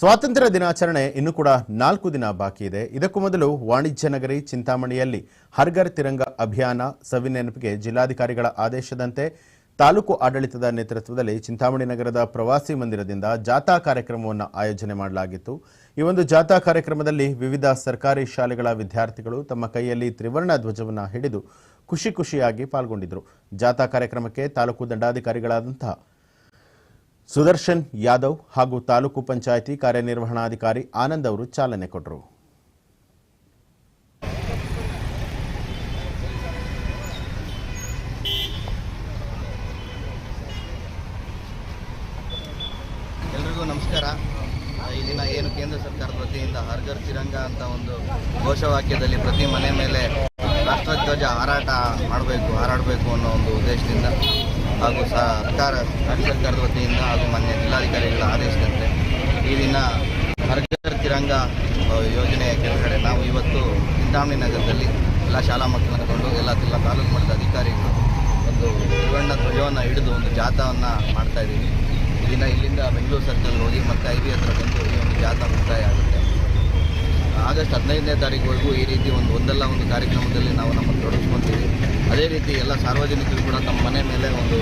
ಸ್ವಾತಂತ್ರ್ಯ ದಿನಾಚರಣೆ ಇನ್ನು ಕೂಡ ನಾಲ್ಕು ದಿನ ಬಾಕಿ ಇದೆ. ಇದಕ್ಕೂ ಮೊದಲು ವಾಣಿಜ್ಯ ನಗರಿ ಚಿಂತಾಮಣಿಯಲ್ಲಿ ಹರ್ಗರ್ ತಿರಂಗ ಅಭಿಯಾನ ಸವಿನೆನಪಿಗೆ ಜಿಲ್ಲಾಧಿಕಾರಿಗಳ ಆದೇಶದಂತೆ ತಾಲೂಕು ಆಡಳಿತದ ನೇತೃತ್ವದಲ್ಲಿ ಚಿಂತಾಮಣಿ ನಗರದ ಪ್ರವಾಸಿ ಮಂದಿರದಿಂದ ಜಾಥಾ ಕಾರ್ಯಕ್ರಮವನ್ನು ಆಯೋಜನೆ ಮಾಡಲಾಗಿತ್ತು. ಈ ಒಂದು ಜಾಥಾ ಕಾರ್ಯಕ್ರಮದಲ್ಲಿ ವಿವಿಧ ಸರ್ಕಾರಿ ಶಾಲೆಗಳ ವಿದ್ಯಾರ್ಥಿಗಳು ತಮ್ಮ ಕೈಯಲ್ಲಿ ತ್ರಿವರ್ಣ ಧ್ವಜವನ್ನು ಹಿಡಿದು ಖುಷಿ ಖುಷಿಯಾಗಿ ಪಾಲ್ಗೊಂಡಿದ್ದರು. ಜಾಥಾ ಕಾರ್ಯಕ್ರಮಕ್ಕೆ ತಾಲೂಕು ದಂಡಾಧಿಕಾರಿಗಳಾದಂತಹ ಸುದರ್ಶನ್ ಯಾದವ್ ಹಾಗೂ ತಾಲೂಕು ಪಂಚಾಯಿತಿ ಕಾರ್ಯನಿರ್ವಹಣಾಧಿಕಾರಿ ಆನಂದ್ ಅವರು ಚಾಲನೆ ಕೊಟ್ಟರು. ಎಲ್ರಿಗೂ ನಮಸ್ಕಾರ. ಈ ದಿನ ಏನು ಕೇಂದ್ರ ಸರ್ಕಾರದ ವತಿಯಿಂದ ಹರ್ಜರ್ ಅಂತ ಒಂದು ಘೋಷವಾಕ್ಯದಲ್ಲಿ ಪ್ರತಿ ಮನೆ ಮೇಲೆ ರಾಷ್ಟ್ರಧ್ವಜ ಹಾರಾಟ ಮಾಡಬೇಕು, ಹಾರಾಡಬೇಕು ಅನ್ನೋ ಒಂದು ಉದ್ದೇಶದಿಂದ ಹಾಗೂ ಸರ್ಕಾರ, ರಾಜ್ಯ ಸರ್ಕಾರದ ವತಿಯಿಂದ ಹಾಗೂ ಮಾನ್ಯ ಜಿಲ್ಲಾಧಿಕಾರಿಗಳ ಆದೇಶದಂತೆ ಈ ದಿನ ಹರ್ಗರ್ ತಿರಂಗ ಯೋಜನೆಯ ಕೆಳಗಡೆ ನಾವು ಇವತ್ತು ಚಿಂತಾಮಣಿ ನಗರದಲ್ಲಿ ಎಲ್ಲ ಶಾಲಾ ಮಕ್ಕಳನ್ನು ಕೊಂಡು ಎಲ್ಲ ಜಿಲ್ಲಾ ತಾಲೂಕು ಮಟ್ಟದ ಅಧಿಕಾರಿಗಳು ಒಂದು ತ್ರಿವರ್ಣ ಧ್ವಜವನ್ನು ಹಿಡಿದು ಒಂದು ಜಾಥಾವನ್ನು ಮಾಡ್ತಾ ಇದ್ದೀವಿ. ಈ ದಿನ ಇಲ್ಲಿಂದ ಬೆಂಗಳೂರು ಸರ್ಕಲ್ ಹೋಗಿ ಮತ್ತು ಐ ಬಿ ಹತ್ರ ಬಂದು ಈ ಒಂದು ಜಾಥಾ ಮುಕ್ತಾಯ ಆಗುತ್ತೆ. ಆಗಸ್ಟ್ ಹದಿನೈದನೇ ತಾರೀಕುವರೆಗೂ ಈ ರೀತಿ ಒಂದು ಒಂದಲ್ಲ ಒಂದು ಕಾರ್ಯಕ್ರಮದಲ್ಲಿ ನಾವು ನಮ್ಮನ್ನು ತೊಡಗಿಸ್ಕೊತೀವಿ. ಅದೇ ರೀತಿ ಎಲ್ಲ ಸಾರ್ವಜನಿಕರು ಕೂಡ ತಮ್ಮ ಮನೆ ಒಂದು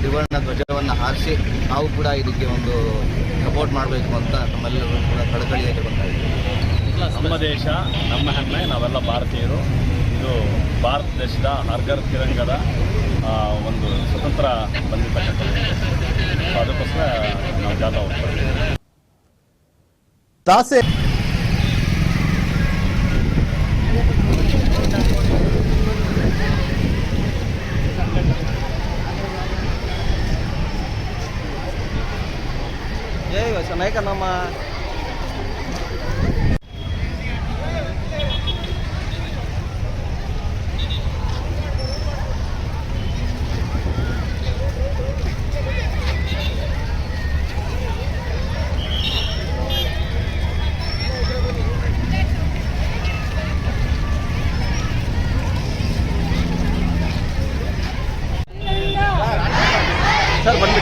ತ್ರಿವರ್ಣ ಧ್ವಜವನ್ನು ಹಾರಿಸಿ ನಾವು ಕೂಡ ಇದಕ್ಕೆ ಒಂದು ಸಪೋರ್ಟ್ ಮಾಡಬೇಕು ಅಂತ ನಮ್ಮೆಲ್ಲರೂ ಕೂಡ ಕಳಕಳಿಯಾಗಿ ಬರ್ತಾ ಇದ್ದೀವಿ. ನಮ್ಮ ದೇಶ ನಮ್ಮ ಹೆಮ್ಮೆ ನಾವೆಲ್ಲ ಭಾರತೀಯರು. ಇದು ಭಾರತ ದೇಶದ ಹರ್ಗರ್ ತಿರಂಗದ ಒಂದು ಸ್ವತಂತ್ರ ಬಂದಿರತಕ್ಕಂಥದ್ದು. ಸೊ ಅದಕ್ಕೋಸ್ಕರ ನಾವು ಜಾತ ಹೋಗ್ತಾ ಇದ್ದೀವಿ. ಇದೆ ಇವತ್ತು ಅನೇಕ ನಮ್ಮ ಸರ್ ಬನ್ನಿ